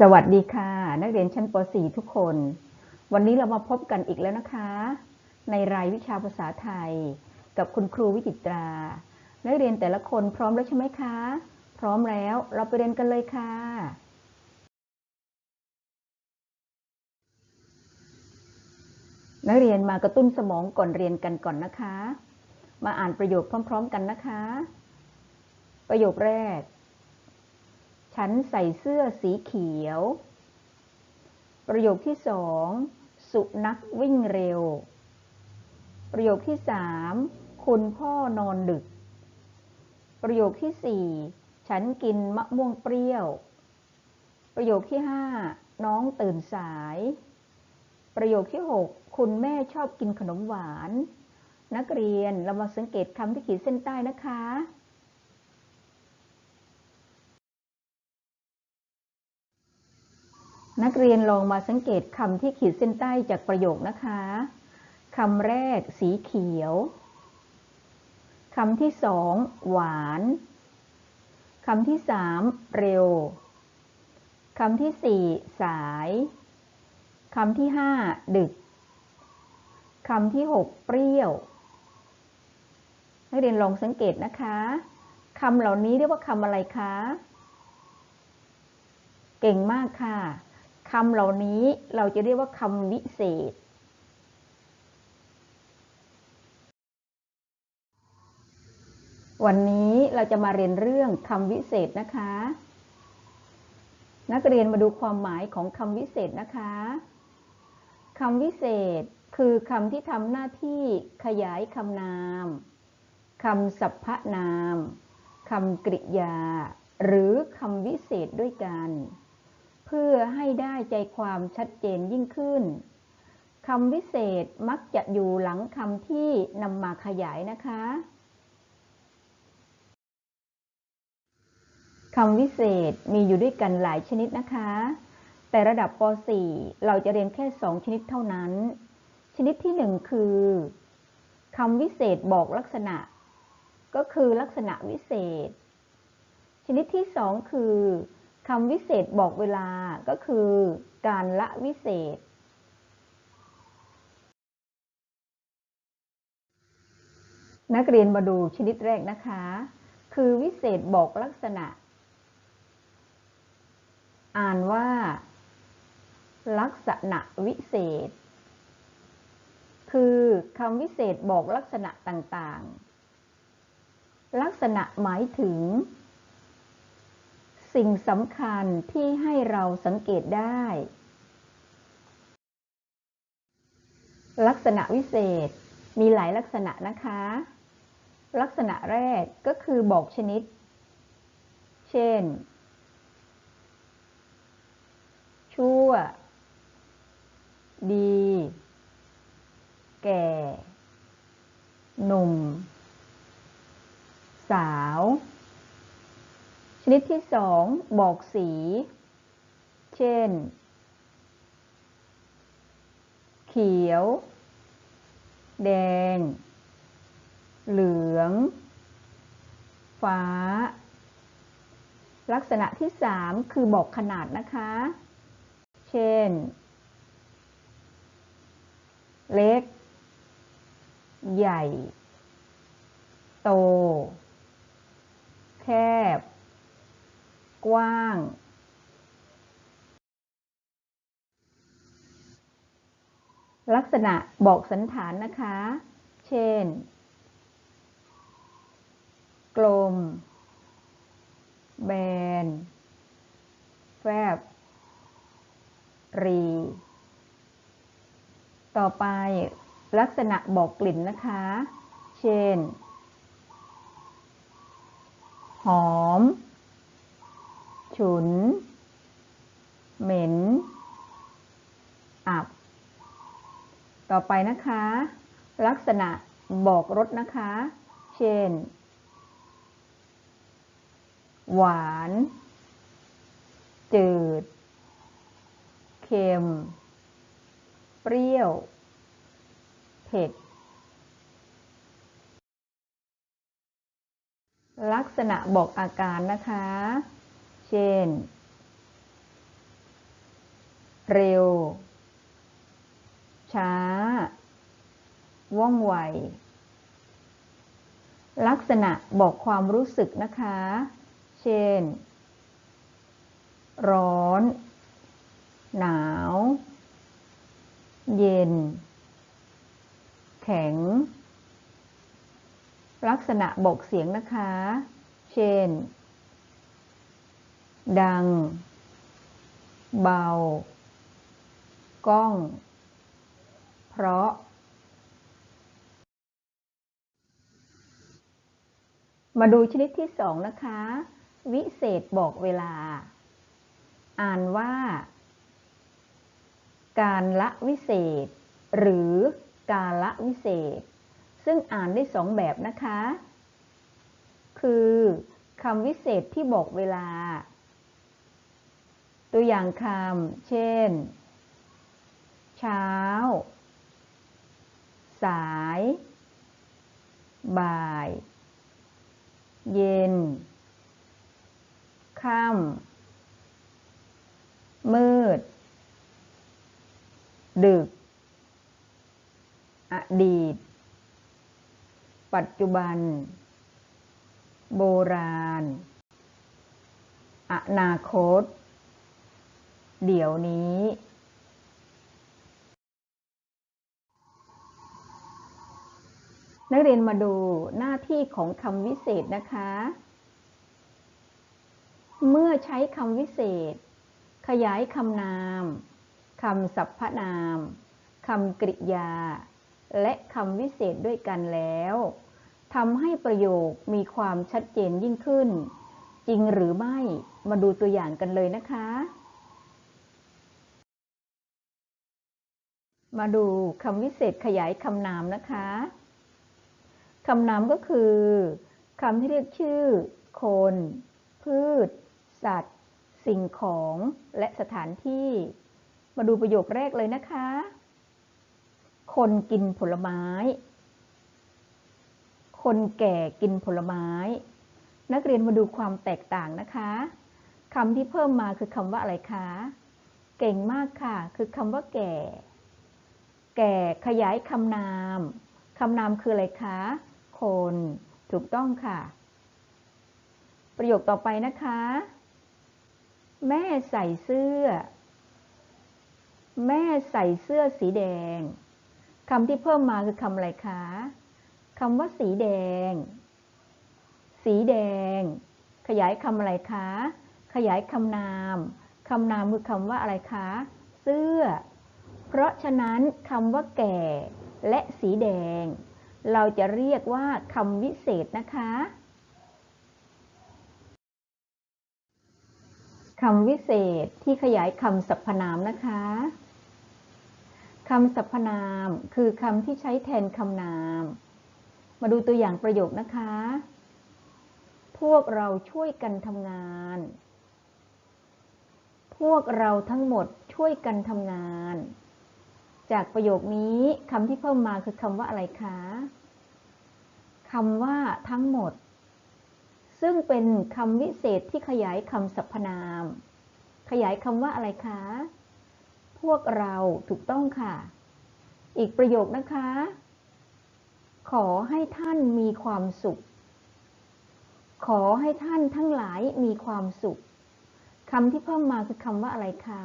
สวัสดีค่ะ นักเรียนชั้นป .4 ทุกคน วันนี้เรามาพบกันอีกแล้วนะคะ ในรายวิชาภาษาไทย กับคุณครูวิจิตรา นักเรียนแต่ละคนพร้อมแล้วใช่ไหมคะ พร้อมแล้วเราไปเรียนกันเลยค่ะ นักเรียนมากระตุ้นสมองก่อนเรียนกันก่อนนะคะ มาอ่านประโยคพร้อม ๆ กันนะคะ ประโยคแรก ฉันใส่เสื้อสีเขียว ประโยคที่สองสุนัขวิ่งเร็ว ประโยคที่สามคุณพ่อนอนดึก ประโยคที่สี่ฉันกินมะม่วงเปรี้ยว ประโยคที่ห้าน้องตื่นสาย ประโยคที่หกคุณแม่ชอบกินขนมหวาน นักเรียนเรามาสังเกตคำที่ขีดเส้นใต้นะคะ นักเรียนลองมาสังเกตคำที่ขีดเส้นใต้จากประโยคนะคะคำแรกสีเขียวคำที่สองหวานคำที่สามเร็วคำที่สี่สายคำที่ห้าดึกคำที่หกเปรี้ยวนักเรียนลองสังเกตนะคะคำเหล่านี้เรียกว่าคำอะไรคะ เก่งมากค่ะ คำเหล่านี้เราจะเรียกว่าคำวิเศษ วันนี้เราจะมาเรียนเรื่องคำวิเศษนะคะ นักเรียนมาดูความหมายของคำวิเศษนะคะคำวิเศษคือคำที่ทำหน้าที่ขยายคำนามคำสรรพนามคำกริยา หรือคำวิเศษด้วยกัน พื่อให้ได้ใจความชัดเจนยิ่งขึ้นคำวิเศษมักจะอยู่หลังคำที่นำมาขยายนะคะคำวิเศษมีอยู่ด้วยกันหลายชนิดนะคะ แต่ระดับป .4 เราจะเรียนแค่สองชนิดเท่านั้น ชนิดที่หนึ่งคือคำวิเศษบอกลักษณะ ก็คือลักษณะวิเศษ ชนิดที่สองคือ คำวิเศษบอกเวลาก็คือการละวิเศษ นักเรียนมาดูชนิดแรกนะคะ คือวิเศษบอกลักษณะ อ่านว่า ลักษณะวิเศษ คือคำวิเศษบอกลักษณะต่างๆ ลักษณะหมายถึง สิ่งสำคัญที่ให้เราสังเกตได้ ลักษณะวิเศษมีหลายลักษณะนะคะ ลักษณะแรกก็คือบอกชนิด เช่น ชั่ว ดี แก่ หนุ่ม สาว ชนิดที่สองบอกสี เช่น เขียว แดง เหลือง ฟ้า ลักษณะที่สามคือบอกขนาดนะคะ เช่น เล็ก ใหญ่ โต แคบ กว้าง ลักษณะบอกสันฐานนะคะ เช่น กลม แบน แฟบ รี ต่อไปลักษณะบอกกลิ่นนะคะ เช่น หอม ฉุน เหม็น อับ ต่อไปนะคะ ลักษณะบอกรสนะคะ เช่น หวาน จืด เค็ม เปรี้ยว เผ็ด ลักษณะบอกอาการนะคะ ช่นเร็ว ช้า ว่องไว ลักษณะบอกความรู้สึกนะคะ เช่น ร้อน หนาว เย็น แข็ง ลักษณะบอกเสียงนะคะ เช่น ดัง เบา ก้อง เพราะ มาดูชนิดที่สองนะคะ วิเศษบอกเวลา อ่านว่า การละวิเศษ หรือการละวิเศษ ซึ่งอ่านได้สองแบบนะคะ คือคำวิเศษที่บอกเวลา ตัวอย่างคำ เช่น เช้า สาย บ่าย เย็น ค่ำ มืด ดึก อดีต ปัจจุบัน โบราณ อนาคต เดี๋ยวนี้ นักเรียนมาดูหน้าที่ของคำวิเศษนะคะ เมื่อใช้คำวิเศษ ขยายคำนามคำสรรพนามคำกริยา และคำวิเศษด้วยกันแล้วทำให้ประโยคมีความชัดเจนยิ่งขึ้น จริงหรือไม่มาดูตัวอย่างกันเลยนะคะ มาดูคำวิเศษขยายคำนามนะคะ คำนามก็คือคำที่เรียกชื่อ คน พืช สัตว์ สิ่งของ และสถานที่ มาดูประโยคแรกเลยนะคะ คนกินผลไม้ คนแก่กินผลไม้ นักเรียนมาดูความแตกต่างนะคะคำที่เพิ่มมาคือคำว่าอะไรคะ เก่งมากค่ะ คือคำว่าแก่ แก่ขยายคำนาม คำนามคืออะไรคะ คน ถูกต้องค่ะ ประโยคต่อไปนะคะ แม่ใส่เสื้อ แม่ใส่เสื้อสีแดง คำที่เพิ่มมาคือคำอะไรคะ คำว่าสีแดง สีแดง ขยายคำอะไรคะ ขยายคำนาม คำนามคือคำว่าอะไรคะ เสื้อ เพราะฉะนั้นคำว่าแก่และสีแดง เราจะเรียกว่าคำวิเศษนะคะคำวิเศษที่ขยายคำสรรพนามนะคะคำสรรพนามคือคำที่ใช้แทนคำนาม มาดูตัวอย่างประโยคนะคะ พวกเราช่วยกันทำงาน พวกเราทั้งหมดช่วยกันทำงาน จากประโยคนี้คำที่เพิ่มมาคือคำว่าอะไรคะคำว่าทั้งหมด ซึ่งเป็นคำวิเศษที่ขยายคำสรรพนาม ขยายคำว่าอะไรคะ พวกเราถูกต้องค่ะ อีกประโยคนะคะ ขอให้ท่านมีความสุข ขอให้ท่านทั้งหลายมีความสุขคำที่เพิ่มมาคือคำว่าอะไรคะ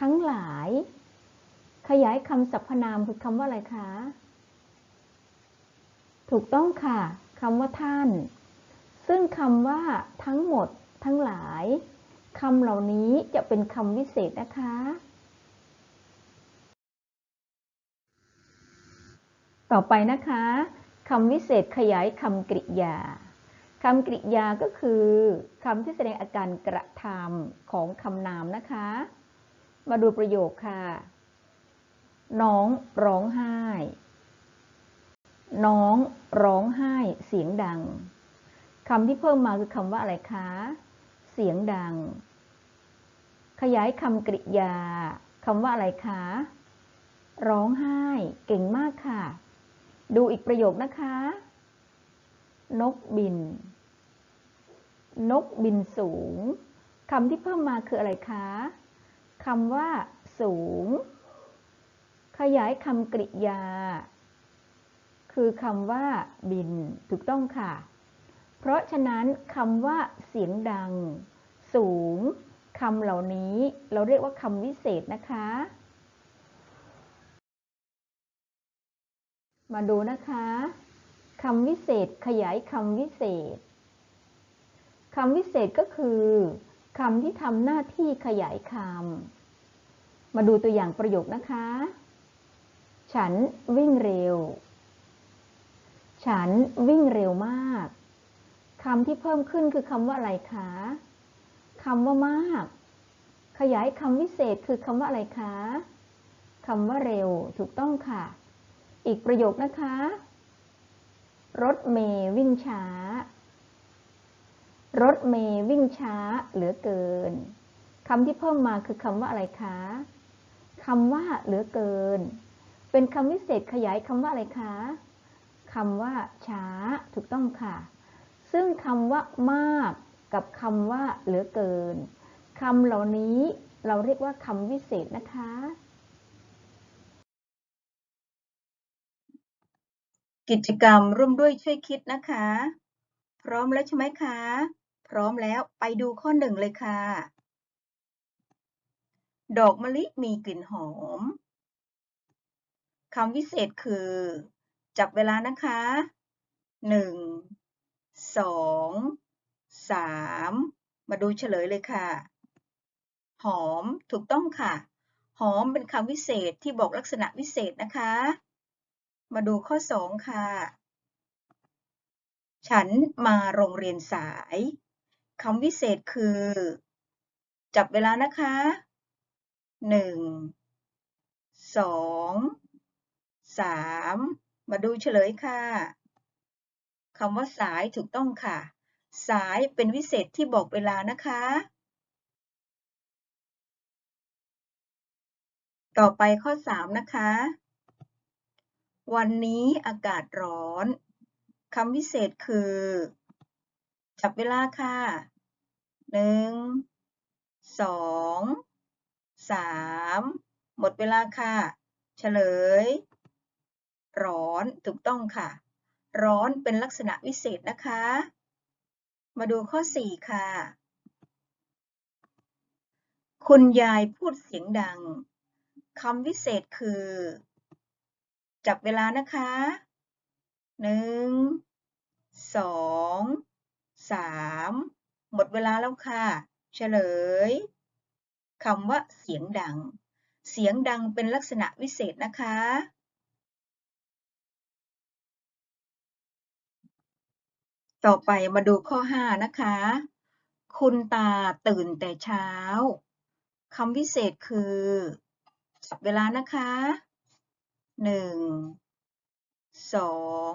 ทั้งหลาย ขยายคำสรรพนามคือคำว่าอะไรคะ ถูกต้องค่ะคำว่าท่าน ซึ่งคำว่าทั้งหมด ทั้งหลายคำเหล่านี้จะเป็นคำวิเศษนะคะ ต่อไปนะคะคำวิเศษขยายคำกริยาคำกริยาก็คือคำที่แสดงอาการกระทำของคำนามนะคะ มาดูประโยคค่ะ น้องร้องไห้ น้องร้องไห้เสียงดังคำที่เพิ่มมาคือคำว่าอะไรคะ เสียงดัง ขยายคำกริยาคำว่าอะไรคะ ร้องไห้ เก่งมากค่ะ ดูอีกประโยคนะคะ นกบิน นกบินสูงคำที่เพิ่มมาคืออะไรคะคำว่า สูง ขยายคำกริยา คือคำว่าบินถูกต้องค่ะ เพราะฉะนั้นคำว่าเสียงดัง สูงคำเหล่านี้เราเรียกว่าคำวิเศษนะคะ มาดูนะคะคำวิเศษขยายคำวิเศษคำวิเศษก็คือคำที่ทำหน้าที่ขยายคำมาดูตัวอย่างประโยคนะคะ ฉันวิ่งเร็ว ฉันวิ่งเร็วมาก คำที่เพิ่มขึ้นคือคำว่าอะไรคะ คำว่ามาก ขยายคำวิเศษคือคำว่าอะไรคะ คำว่าเร็ว ถูกต้องค่ะ อีกประโยคนะคะ รถเมย์วิ่งช้า รถเมย์วิ่งช้าเหลือเกิน คำที่เพิ่มมาคือคำว่าอะไรคะ คำว่าเหลือเกิน เป็นคำวิเศษขยายคำว่าอะไรคะคำว่าช้าถูกต้องค่ะ ซึ่งคำว่ามากกับคำว่าเหลือเกินคำเหล่านี้เราเรียกว่าคำวิเศษนะคะ กิจกรรมร่วมด้วยช่วยคิดนะคะ พร้อมแล้วใช่ไหมคะ พร้อมแล้วไปดูข้อหนึ่งเลยค่ะ ดอกมะลิมีกลิ่นหอม คำวิเศษคือ จับเวลานะคะหนึ่งสองสามมาดูเฉลยเลยค่ะ หอมถูกต้องค่ะ หอมเป็นคำวิเศษที่บอกลักษณะวิเศษนะคะ มาดูข้อสองค่ะ ฉันมาโรงเรียนสายคำวิเศษคือ จับเวลานะคะหนึ่ งสามมาดูเฉลยค่ะคำว่าสายถูกต้องค่ะ สายเป็นวิเศษที่บอกเวลานะคะ ต่อไปข้อ 3 นะคะ วันนี้อากาศร้อนคำวิเศษคือ จับเวลาค่ะหนึ่งสองสามหมดเวลาค่ะ เฉลย ร้อนถูกต้องค่ะ ร้อนเป็นลักษณะวิเศษนะคะ มาดูข้อ 4 ค่ะ คุณยายพูดเสียงดังคำวิเศษคือ จับเวลานะคะหนึ่งสองสามหมดเวลาแล้วค่ะ เฉลยคำว่าเสียงดัง เสียงดังเป็นลักษณะวิเศษนะคะ ต่อไปมาดูข้อ 5 นะคะ คุณตาตื่นแต่เช้าคำวิเศษคือจับเวลานะคะหนึ่งสอง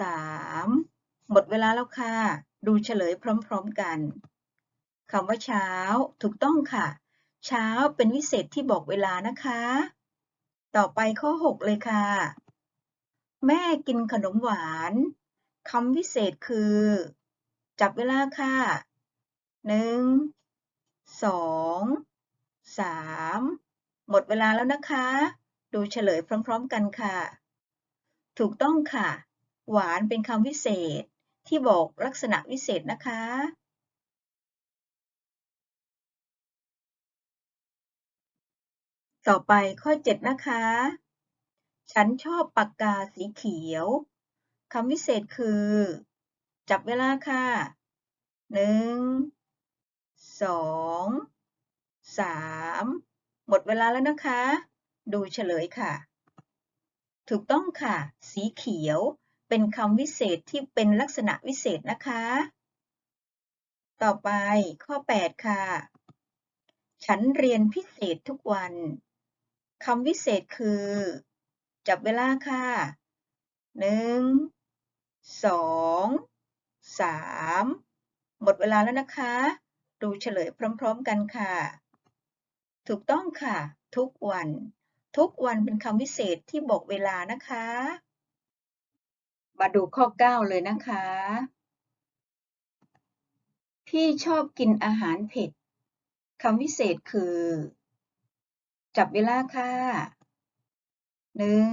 สามหมดเวลาแล้วค่ะ ดูเฉลยพร้อมๆกันคำว่าเช้าถูกต้องค่ะ เช้าเป็นวิเศษที่บอกเวลานะคะ ต่อไปข้อ 6 เลยค่ะ แม่กินขนมหวาน คำวิเศษคือ จับเวลาค่ะหนึ่งสองสามหมดเวลาแล้วนะคะ ดูเฉลยพร้อม ๆ กันค่ะ ถูกต้องค่ะ หวานเป็นคำวิเศษที่บอกลักษณะวิเศษนะคะ ต่อไปข้อ 7 นะคะ ฉันชอบปากกาสีเขียว คำวิเศษคือ จับเวลาค่ะหนึ่งสองสามหมดเวลาแล้วนะคะ ดูเฉลยค่ะ ถูกต้องค่ะ สีเขียวเป็นคำวิเศษที่เป็นลักษณะวิเศษนะคะ ต่อไปข้อ 8 ค่ะ ฉันเรียนพิเศษทุกวันคำวิเศษคือ จับเวลาค่ะหนึ่ง สองสามหมดเวลาแล้วนะคะ ดูเฉลยพร้อมๆกันค่ะ ถูกต้องค่ะ ทุกวัน ทุกวันเป็นคำวิเศษที่บอกเวลานะคะ มาดูข้อ 9 เลยนะคะ พี่ชอบกินอาหารเผ็ดคำวิเศษคือ จับเวลาค่ะหนึ่ง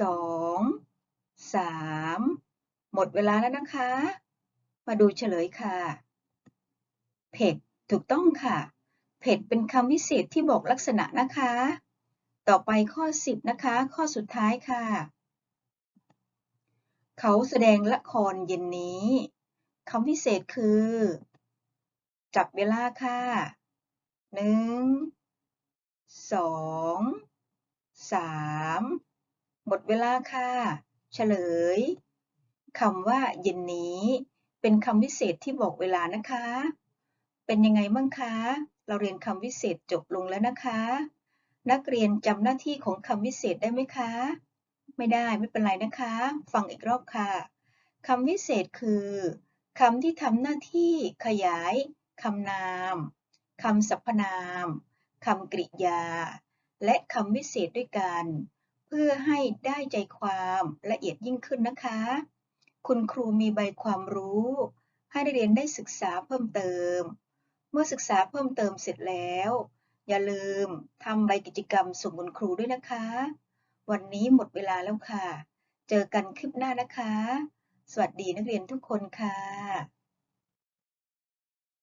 สอง สามหมดเวลาแล้วนะคะ มาดูเฉลยค่ะ เผ็ด ถูกต้องค่ะ เผ็ดเป็นคำวิเศษที่บอกลักษณะนะคะ ต่อไปข้อ 10 นะคะ ข้อสุดท้ายค่ะ เขาแสดงละครเย็นนี้คำวิเศษคือ จับเวลาค่ะหนึ่งสองสามหมดเวลาค่ะ เฉลยคำว่าเย็นนี้ เป็นคำวิเศษที่บอกเวลานะคะ เป็นยังไงบ้างคะ เราเรียนคำวิเศษจบลงแล้วนะคะ นักเรียนจำหน้าที่ของคำวิเศษได้ไหมคะ ไม่ได้ไม่เป็นไรนะคะ ฟังอีกรอบค่ะคำวิเศษคือคำที่ทำหน้าที่ขยายคำนามคำสรรพนามคำกริยา และคำวิเศษด้วยกัน เพื่อให้ได้ใจความละเอียดยิ่งขึ้นนะคะ คุณครูมีใบความรู้ ให้นักเรียนได้ศึกษาเพิ่มเติม เมื่อศึกษาเพิ่มเติมเสร็จแล้ว อย่าลืมทำใบกิจกรรมส่งคุณครูด้วยนะคะ วันนี้หมดเวลาแล้วค่ะ เจอกันคลิปหน้านะคะ สวัสดีนักเรียนทุกคนค่ะ